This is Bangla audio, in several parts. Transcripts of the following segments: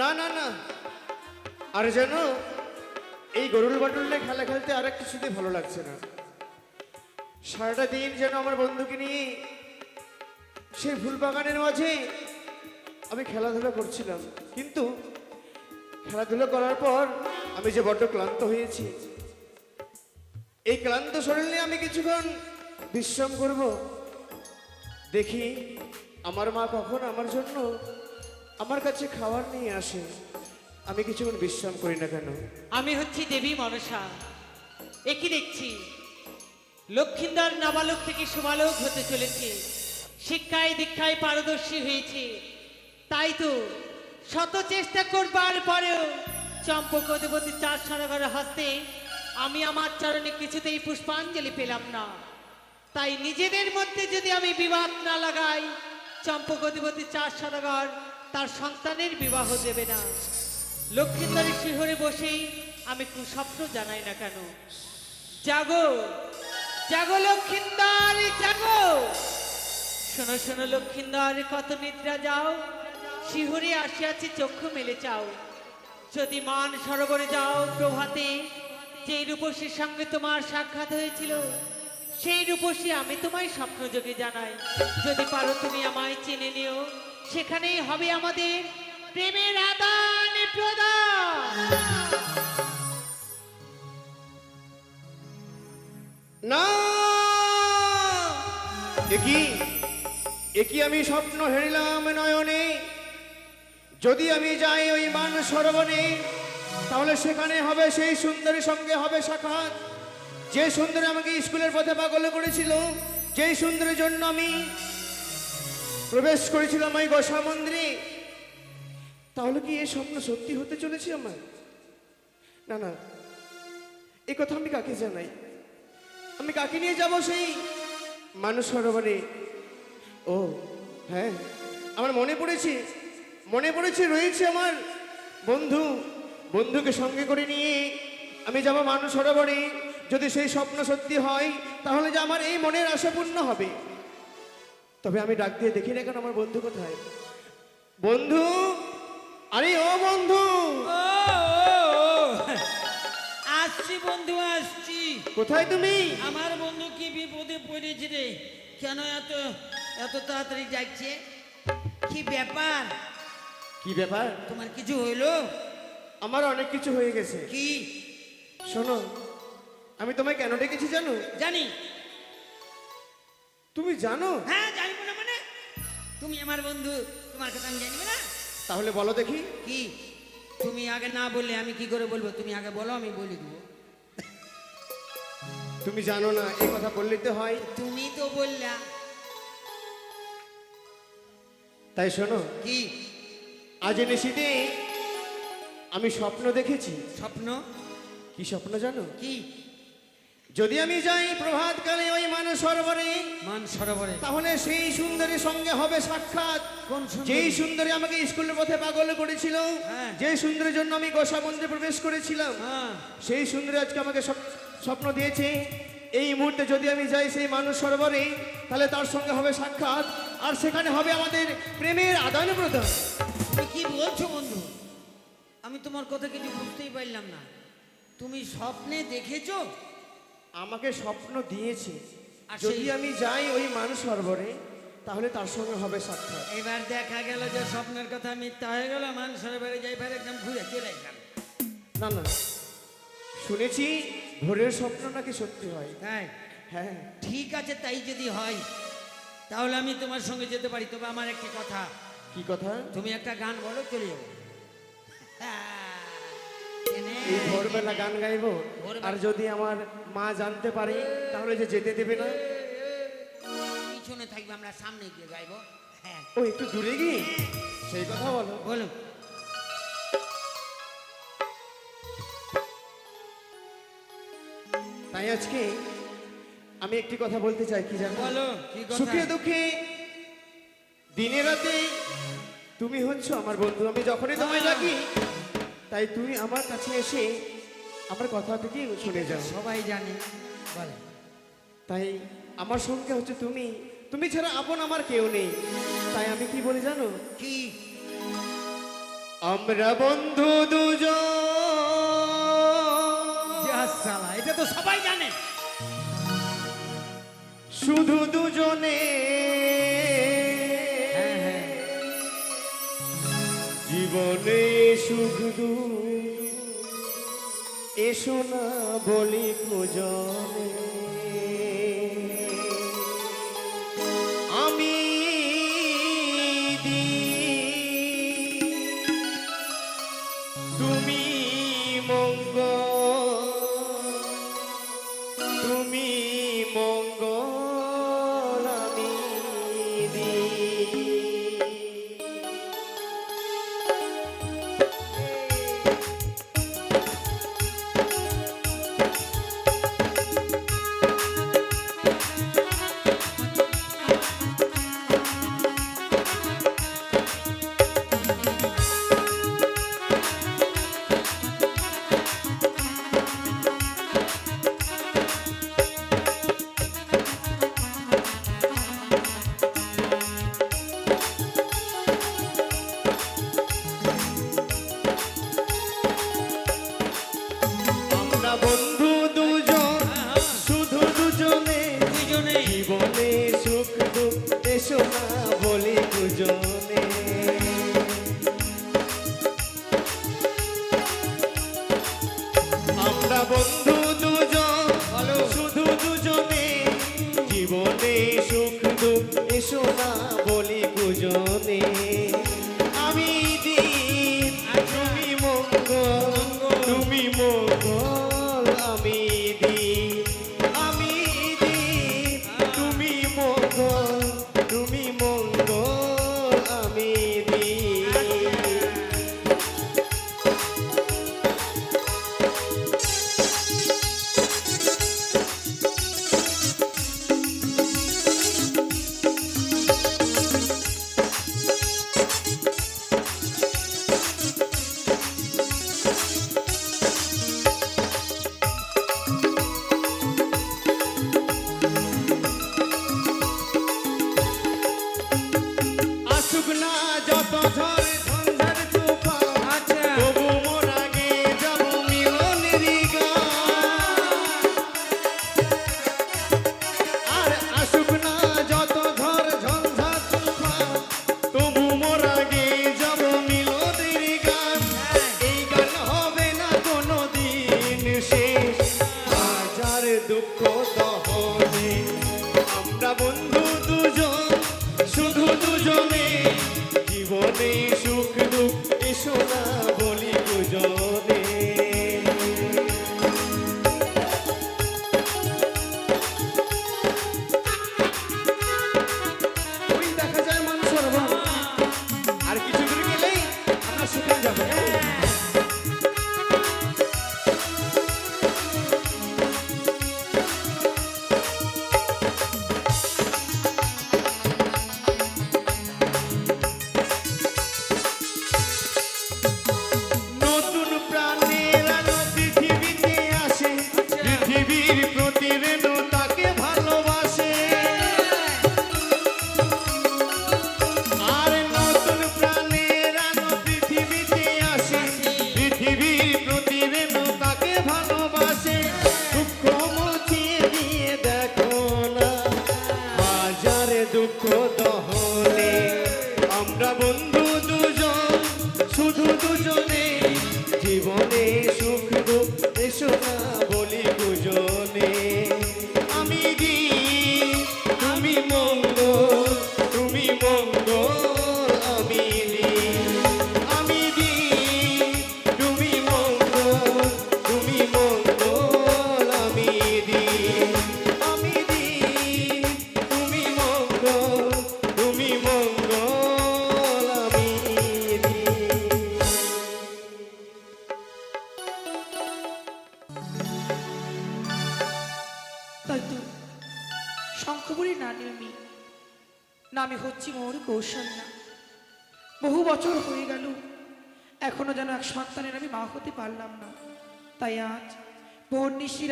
না না না। আর যেন এই গরুল বাটুল খেলা খেলতে আর কিছুতেই ভালো লাগছে না। সারাটা দিন যেন আমার বন্ধুকে নিয়ে সেই ফুল বাগানের মাঝে আমি খেলাধুলা করছিলাম। কিন্তু খেলাধুলা করার পর আমি যে বড্ড ক্লান্ত হয়েছি, এই ক্লান্ত শরীর নিয়ে আমি কিছুক্ষণ বিশ্রাম করব। দেখি আমার মা কখন আমার জন্য আমার কাছে খাবার নিয়ে আসে। আমি কিছুক্ষণ বিশ্রাম করি না কেন? আমি হচ্ছি দেবী মনসা। একই দেখছি। লক্ষিন্দার নাবালক থেকে সুবালক হতে চলেছে। শিক্ষায় দীক্ষায় পারদর্শী হয়েছে। তাই তো শত চেষ্টা করবার পরেও চম্পক দেবতী চার সরগর হস্তে আমি আমার চরণে কিছুতেই পুষ্পাঞ্জলি পেলাম না। তাই নিজেদের মধ্যে যদি আমি বিবাদ না লাগাই চম্পক দেবতী চার সরগর তার সন্তানের বিবাহ দেবে না। লক্ষ্মীন্দরের শিহরে বসেই আমি কুস্বপ্ন জানাই না কেন? জাগো জাগো লক্ষ্মীন্দর, জাগো! শোনো শোনো লক্ষ্মীন্দর, কত নিদ্রা যাও। শিহরে আসিয়াছে, চক্ষু মেলে চাও। যদি মান সরোবরে যাও প্রভাতে, যেই রূপসীর সঙ্গে তোমার সাক্ষাৎ হয়েছিল, সেই রূপসী আমি তোমায় স্বপ্নযোগে জানাই। যদি পারো তুমি আমায় চিনে নিও। সেখানেই হবে আমাদের প্রেমের আদান প্রদান। না! একই আমি স্বপ্ন হেরিলাম নয়নে? যদি আমি যাই ওই মান সরবনে, তাহলে সেখানে হবে সেই সুন্দরীর সঙ্গে হবে সাক্ষাৎ। যে সুন্দরী আমাকে স্কুলের পথে পাগল করেছিল, যেই সুন্দরের জন্য আমি প্রবেশ করেছিলাম ওই গোসা মন্দিরে। তাহলে কি এই স্বপ্ন সত্যি হতে চলেছে আমার? না না এই কথা আমি কাকে জানাই? আমি কাকে নিয়ে যাব সেই মানুষ সরোবরে? ও হ্যাঁ আমার মনে পড়েছে মনে পড়েছে, রয়েছে আমার বন্ধু, বন্ধুকে সঙ্গে করে নিয়ে আমি যাব মানুষ সরোবরে। যদি সেই স্বপ্ন সত্যি হয়, তাহলে যে আমার এই মনের আশা পূর্ণ হবে। তবে আমি ডাক দিয়ে দেখি না কেন আমার বন্ধু কোথায়? বন্ধু? আরে ও বন্ধু। আসছি বন্ধু আসছি। কোথায় তুমি? আমার বন্ধু কি বিপদে পড়েছে রে? কেন এত এত তাড়াতাড়ি যাচ্ছে? কি ব্যাপার? কি ব্যাপার? তোমার কিছু হইল? আমার অনেক কিছু হয়ে গেছে। কি? শোনো আমি তোমায় কেন ডেকেছি জানো? জানি। তুমি জানো? হ্যাঁ জানিব না মানে তুমি আমার বন্ধু তোমার কথা আমি জানিব না? তাহলে বলো দেখি। কি? তুমি আগে না বললে আমি কি করে বলব? তুমি আগে বলো আমি বলে দেবো। তুমি জানো না এই কথা বললেই তো হয়। তুমি তো বললা। তাই শোনো কি? আজ নিশিতে আমি স্বপ্ন দেখেছি। স্বপ্ন? কি স্বপ্ন জানো? কি? যদি আমি যাই প্রভাতকালে ওই মান সরোবরে মান সরোবরে। তাহলে সেই সুন্দরীর সঙ্গে হবে সাক্ষাৎ। যেই সুন্দরী আমাকে স্কুলের পথে পাগল করেছিল হ্যাঁ। যেই সুন্দরীর জন্য আমি গোসা মন্দিরে প্রবেশ করেছিলাম হ্যাঁ। সেই সুন্দরী আজকে আমাকে স্বপ্ন দিয়েছে এই মুহূর্তে যদি আমি যাই সেই মানুষ সরোবরে তাহলে তার সঙ্গে হবে সাক্ষাৎ আর সেখানে হবে আমাদের প্রেমের আদান প্রদান। কি বলছো বন্ধু? আমি তোমার কথা কিছু বুঝতেই পারলাম না। তুমি স্বপ্নে দেখেছ? আমাকে স্বপ্ন দিয়েছে। আর যদি আমি যাই ওই মানুষ সরবরে তাহলে তার সঙ্গে হবে সাক্ষাৎ। এবার দেখা গেল যে স্বপ্নের কথা মিথ্যা হয়ে গেল মানুষের বাড়ি যাই ফের একদম ঘুরে চলে গেল। না না শুনেছি ভোরের স্বপ্ন নাকি সত্যি হয়। তাই? হ্যাঁ। ঠিক আছে তাই যদি হয় তাহলে আমি তোমার সঙ্গে যেতে পারি। তবে আমার একটি কথা। কি কথা? তুমি একটা গান বলো চলে যাব। হ্যাঁ। এই ভোরবেলা গান গাইবো। আর যদি আমার মা জানতে পারে তাহলে যে যেতে দেবে না। পিছনে থাকবে আমরা সামনে গিয়ে গাইবো। হ্যাঁ। ও একটু দূরে গিয়ে? সেই কথা বলো। বলো। তাই আজকে আমি একটি কথা বলতে চাই কি জানো? বলো সুখে দুঃখে দিনে রাতে তুমি হচ্ছ আমার বন্ধু। আমি যখনই তোমায়। ডাকি তাই তুমি আমার কাছে এসে আমার কথা থেকে শুনে যাও। সবাই জানি তাই আমার সঙ্গে হচ্ছে তুমি। তুমি ছাড়া আপন আমার কেউ নেই। তাই আমি কি বলি জানো? কি? আমরা বন্ধু দুজন। এটা তো সবাই জানে। শুধু দুজনে। হ্যাঁ, হ্যাঁ। জীবনে সুখ দু এসো না বলি কুজনে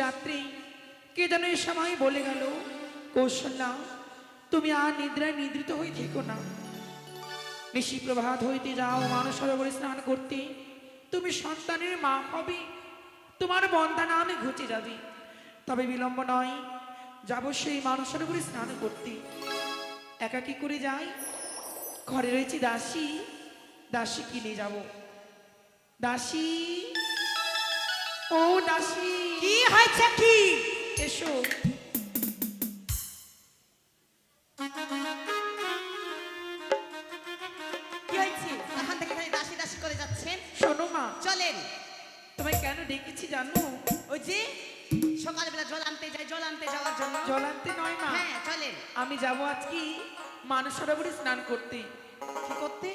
রাত্রি, কে যেন এ সময় বলে গেল, কৌশল্যা, তুমি আর নিদ্রায় নিদ্রিত হয়ে থেকো না। বেশি প্রভাত হইতে যাও মানুষ সরোবরে স্নান করতে। তুমি সন্তানের মা হবে, তোমার বন্ধা নামে ঘুচে যাবে। তবে বিলম্ব নয়, যাব সেই মানুষ সরোবরে স্নান করতে। একা কি করে যাই, ঘরে রয়েছে দাসী দাসী কিনে যাব। দাসী ও দাসী কি হয়েছে কি? এসো। কি হয়েছে? এখান থেকে খালি দাসি দাসি করে যাচ্ছেন শোনো মা। চলেন। তোমায় কেন ডেকেছি জানো? ওই যে সকালবেলা জল আনতে যাই জল আনতে যাওয়ার জন্য। জল আনতে নয় মা। হ্যাঁ চলেন। আমি যাব আজকে মানুষ সরোবরে স্নান করতে। কি করতে?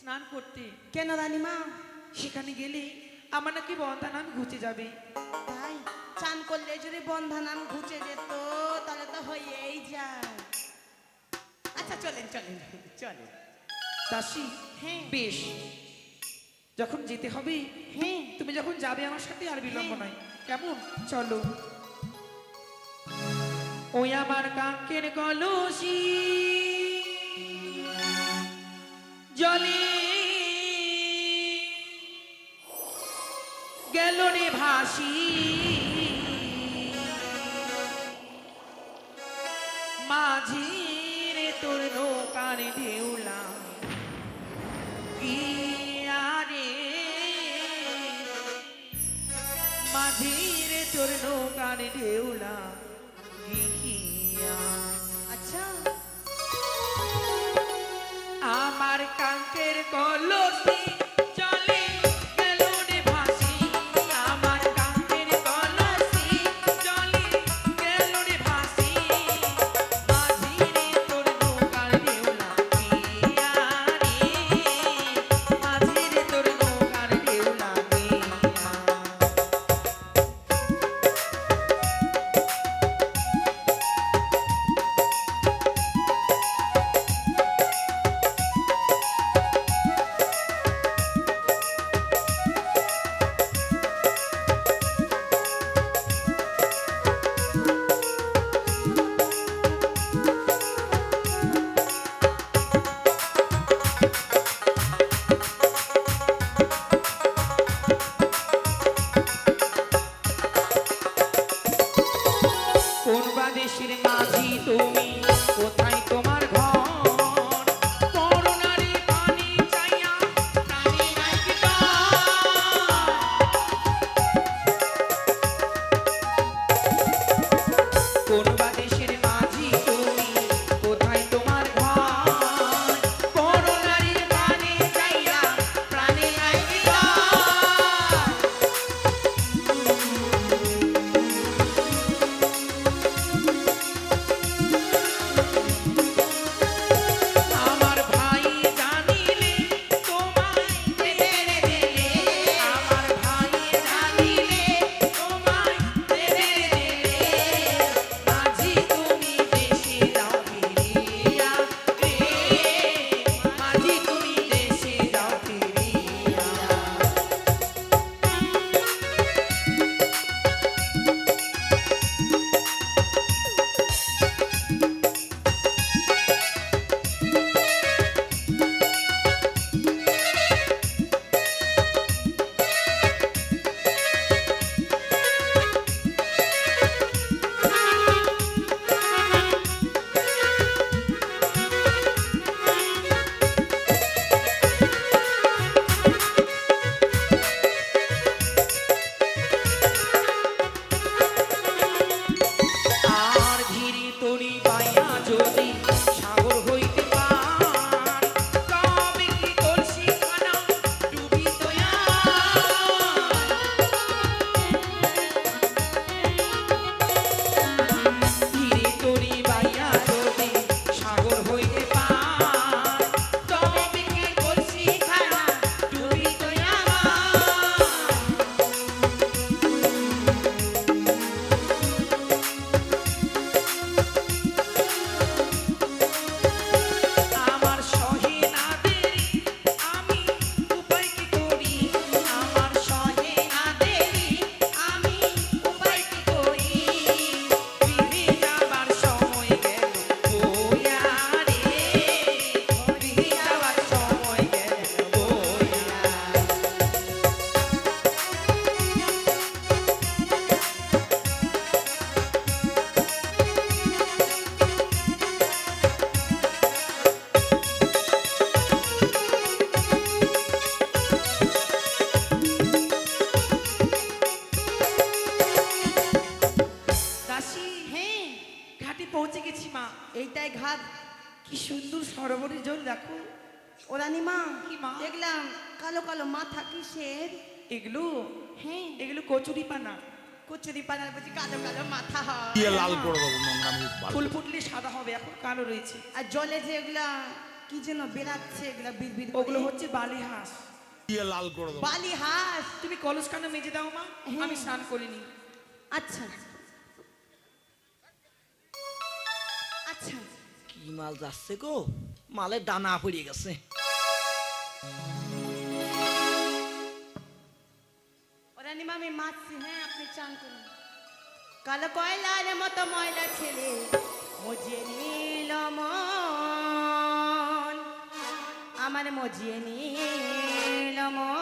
স্নান করতে। কেন রানীমা? সেখানে গেলে আমার নাকি বন্ধা নাম ঘুচে যাবে। তাই? চান করলে যদি বন্ধনাম ঘুচে যেত তাহলে তো হয়েই যায়। আচ্ছা চলেন চলেন চলেন। দাসী হ্যাঁ। বেশ। যখন যেতে হবে হ্যাঁ। তুমি যখন যাবে আমার সাথে আর বিলম্ব হ্যাঁ। নয়। কেমন? চলো। ওই আমার কাকের কলসি জলে গেল রে ভাসি। মাঝির তোর নৌকার ঢেউলা রে মাঝির তোর নৌকার ঢেউলা গিয়া আচ্ছা। আমার কাঙ্কের কলসি পানা কচুরি পানার বুঝি কালো কালো মাথা হয়। দিয়ে লাল করে দেবো নোংরামি ফুল ফুটলে সাদা হবে এখন কালো রয়েছে। আর জলে যে এগুলা কি যেন বেরাচ্ছে এগুলা বিড়বিড় ওগুলো হচ্ছে বালি হাঁস। দিয়ে লাল করে দেবো। বালি হাঁস? তুমি কলস কানে মেজে দাও মা। হ্যাঁ। আমি স্নান করিনি। আচ্ছা। আচ্ছা। কি মাল যাচ্ছে গো? মালের দানা পড়ে গেছে। আমি মাছছি হ্যাঁ আপনি চান করুন। কালো কয়লার মতো ময়লা ছেলে, মজিয়ে নিল আমার মজিয়ে নিল মন।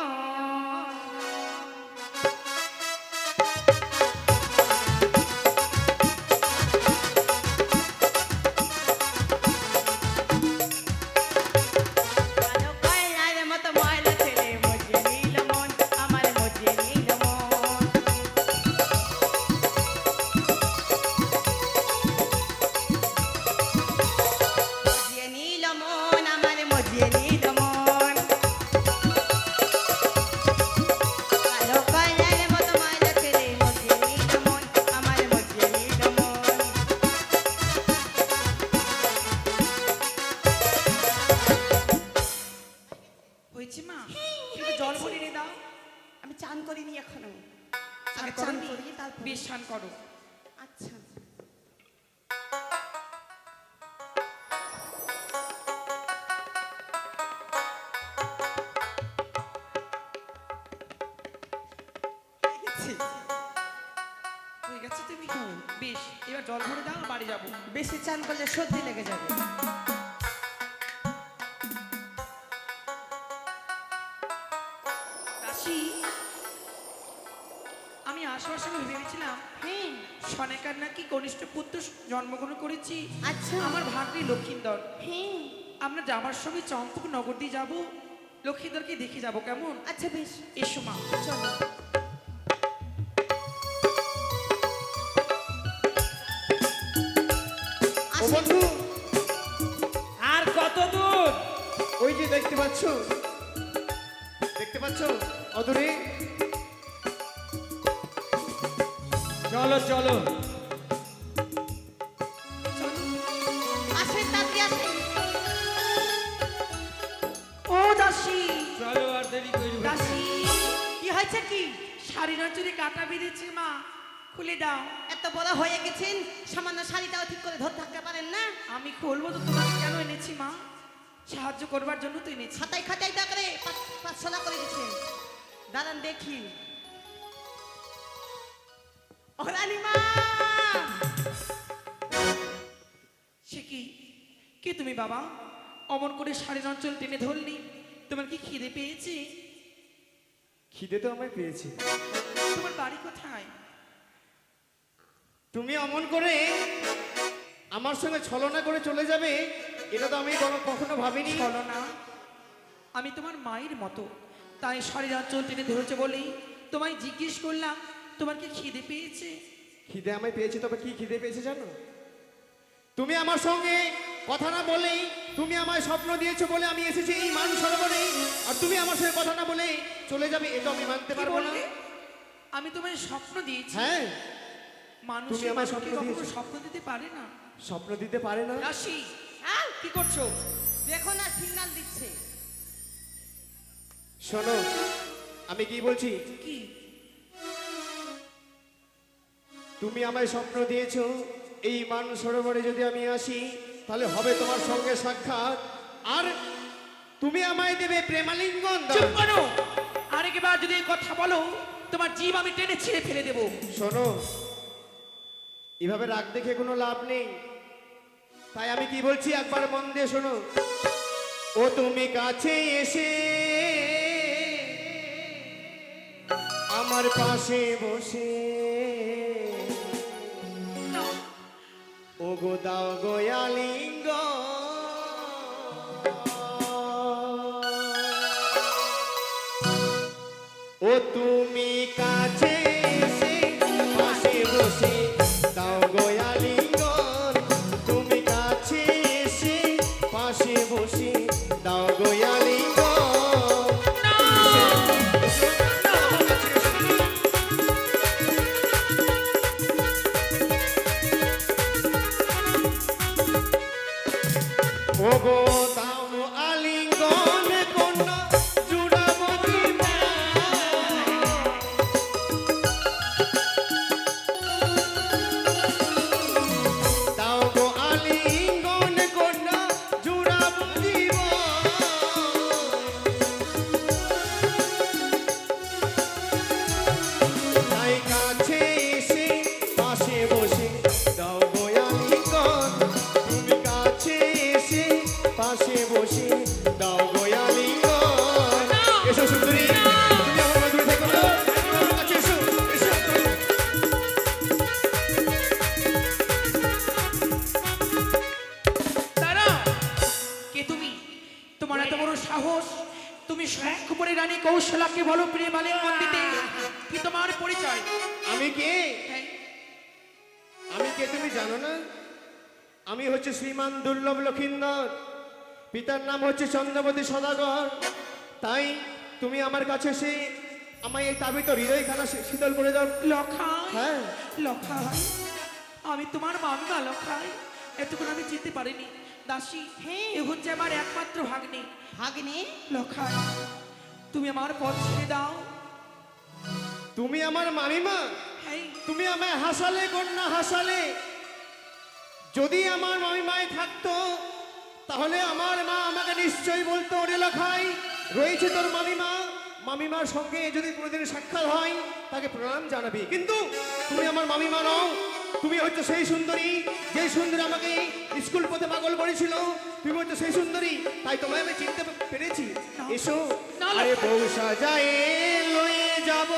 সর্দি লেগে যাবে। আমি আসার সময় ভেবেছিলাম সনেকার নাকি কনিষ্ঠ পুত্র জন্মগ্রহণ করেছি। আচ্ছা। আমার ভাগ্নি লক্ষিন্দর। আমরা যাবার সময় চম্পক নগর দিয়ে যাব। লক্ষিন্দরকে দেখে যাব কেমন? আচ্ছা বেশ। এসো মা। চলো। বন্ধু। আর কত দূর? ওই যে দেখতে পাচ্ছ। দেখতে পাচ্ছ? অদূরে। চলো চলো। ও দাসী। চলো আর দেরি দাসী কি হয়েছে কি? শাড়ি নচুরি কাটা বেঁধেছে মা। খুলে দাও। এত বড় হয়ে গেছেন সামান্য শাড়িটাও ঠিক করে ধর থাকতে পারেন না। আমি খুলবো তো তোমাকে কেন এনেছি মা? সাহায্য করবার জন্য তো এনেছি। খাতায় খাতায় তা করে পাঁচ- করে দিচ্ছেন দাঁড়ান দেখি। সে কি? কে তুমি বাবা? অমন করে শাড়ির অঞ্চল টেনে ধরলি। তোমার কি খিদে পেয়েছে? খিদে তো আমায় পেয়েছি। তোমার বাড়ি কোথায়? তুমি অমন করে আমার সঙ্গে ছলনা করে চলে যাবে এটা তো আমি কখনো ভাবিনি। চলো না আমি তোমার মায়ের মতো। তাই শাড়ির অঞ্চল টেনে ধরেছে বলেই তোমায় জিজ্ঞেস করলাম তোমার কি খিদে পেয়েছে? খিদে আমায় পেয়েছে তবে কি খিদে পেয়েছে জানো? তুমি আমার সঙ্গে কথা না বলেই তুমি আমায় স্বপ্ন দিয়েছ বলে আমি এসেছি এই মান সরোবরে আর তুমি আমার সঙ্গে কথা না বলে চলে যাবে এটা আমি মানতে পারব না। আমি তোমায় স্বপ্ন দিয়েছি। হ্যাঁ। মানুষ তুমি আমায় স্বপ্ন কখনো দিয়েছ? স্বপ্ন দিতে পারে না। স্বপ্ন দিতে পারে না? রাশি হ্যাঁ কি করছ? দেখো না সিগন্যাল দিচ্ছে। শোনো আমি কি বলছি? কি? তুমি আমায় স্বপ্ন দিয়েছ এই মান সরোবরে যদি আমি আসি তাহলে হবে তোমার সঙ্গে সাক্ষাৎ। আর তুমি আমায় দেবে প্রেমালিঙ্গন। চুপ করো! আরেকবার যদি কথা বলো তোমার জীব আমি টেনে ছিঁড়ে ফেলে দেবো। শোনো এভাবে রাগ দেখে কোনো লাভ নেই। তাই আমি কি বলছি? একবার মন দিয়ে শোনো। ও তুমি কাছে এসে আমার পাশে বসে। ও গো দাও গোয়ালিঙ্গ আমি হচ্ছে শ্রীমান দুর্লভ লক্ষিন্দর। পিতার নাম হচ্ছে চন্দ্রপতি সদাগর। তাই তুমি আমার কাছে এসে আমায় এই তাবিত হৃদয়খানা শী- শীতল করে দাও। লখাই হ্যাঁ। লখাই আমি তোমার মামা লখাই। এতক্ষণ আমি চিনতে পারিনি। দাসী হ্যাঁ। এ হচ্ছে আমার একমাত্র ভাগ্নে। ভাগ্নে? লখাই তুমি আমার পথ ছেড়ে দাও। তুমি আমার মামিমা। তুমি আমায় হাসালে কন্যা হাসালে। যদি আমার মামিমায় থাকতো তাহলে আমার মা আমাকে নিশ্চয়ই বলতো ওরে লখাই রয়েছে তোর মামিমা। মামিমার সঙ্গে যদি কোনোদিন সাক্ষাৎ হয় তাকে প্রণাম জানাবি। কিন্তু তুমি আমার মামিমা নও তুমি হচ্ছে সেই সুন্দরী যে সুন্দরী আমাকে স্কুল পথে পাগল করেছিল। তুমি হচ্ছে সেই সুন্দরী তাই তোমায় আমি চিনতে পেরেছি। এসো আরে বউ সাজায় লয়ে যাব।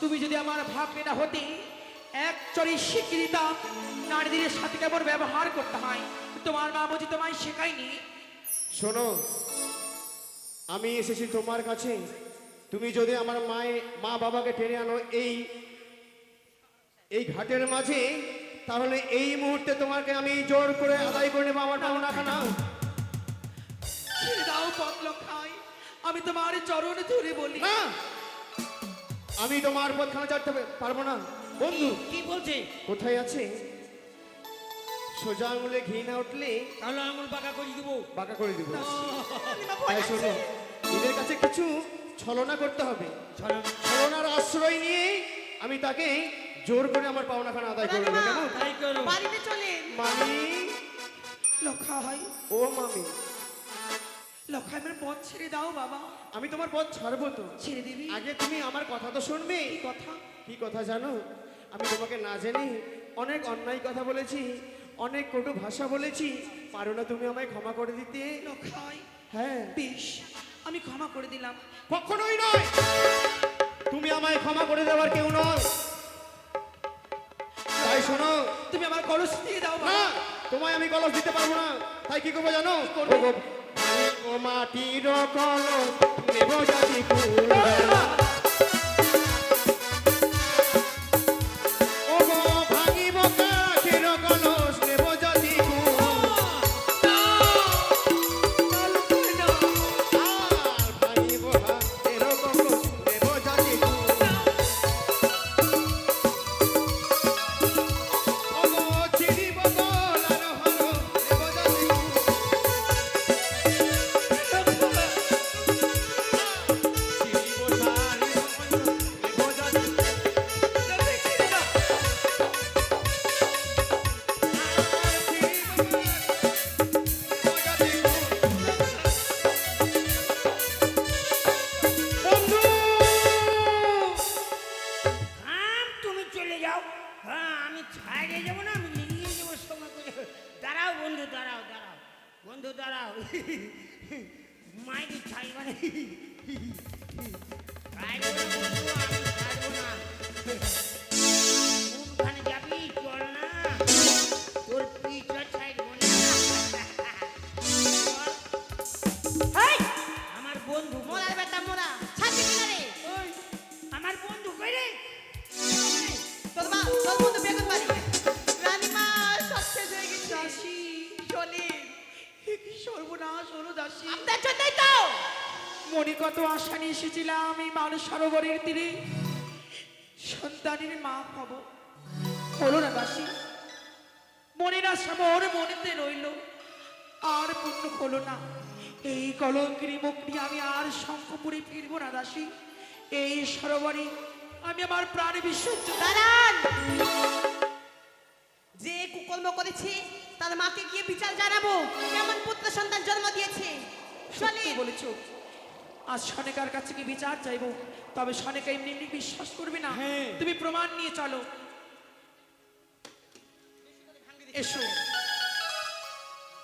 তুমি যদি আমার ভাগ্নে না হতে এক চরি শিখিয়ে দিতাম নারীদের সাথে কেমন ব্যবহার করতে হয় তোমার মা বুঝি তোমায় শেখায়নি? শোনো আমি এসেছি তোমার কাছে। তুমি যদি আমার মায়ে মা বাবাকে টেনে আনো এই এই ঘাটের মাঝে তাহলে এই মুহূর্তে তোমাকে আমি জোর করে আদায় করে নেব। আমার পাওনা খানা ছেড়ে দাও পথ খাই আমি তোমার চরণ ধরে বলি। না আমি তোমার পথখানা চাটতে পারব না। বন্ধু কি বলছে? কোথায় আছে? সোজা আঙুলে ঘি না উঠলে তাহলে আঙুল পাকা করে দিব। বাঁকা করে দিব। তাই। শোনো এদের কাছে কিছু ছলনা করতে হবে। ছলনার আশ্রয় নিয়ে আমি তাকে জোর করে আমার পাওনাখানা আদায় করে দেবো কেমন? তাই করো। বাড়িতে চলেন। মামি? লক্ষা হয়। ও মামি। লক্ষা আমার পথ ছেড়ে দাও বাবা। আমি তোমার পথ ছাড়বো তো। ছেড়ে দিবি। আগে তুমি আমার কথা তো শুনবে। কথা? কি কথা জানো? আমি তোমাকে না জেনে অনেক অন্যায় কথা বলেছি অনেক কটু ভাষা বলেছি। পারো না তুমি আমায় ক্ষমা করে দিতে। লক্ষাই হ্যাঁ। বেশ আমি ক্ষমা করে দিলাম। কখনোই নয়। তুমি আমায় ক্ষমা করে দেওয়ার কেউ নয়। তাই শোনো। তুমি আমার কলস দিয়ে দাও না তোমায় আমি কলস দিতে পারব না। তাই কি করব জানো? ওগো, ও মাটির কলস নেব জাতি ফুল কত আশা নিয়ে এসেছিলাম এই মানুষ সরোবরের তীরে। সন্তানের মা হব হলো না দাসী মনের আশা মোর মনেতে রইল। আর পূর্ণ হলো না। এই কলঙ্কিনী মুখ নিয়ে আমি আর শঙ্খপুরে ফিরবো না দাসী এই সরোবরে আমি আমার প্রাণ বিসর্জন। দাঁড়ান। যে কুকর্ম করেছে তার মাকে গিয়ে বিচার জানাব। কেমন পুত্র সন্তান জন্ম দিয়েছে? সত্যি বলেছ। আজ সনেকার কাছে কি বিচার চাইব? তবে সনেকা এমনি এমনি বিশ্বাস করবি না। তুমি প্রমাণ নিয়ে চলো। এসো।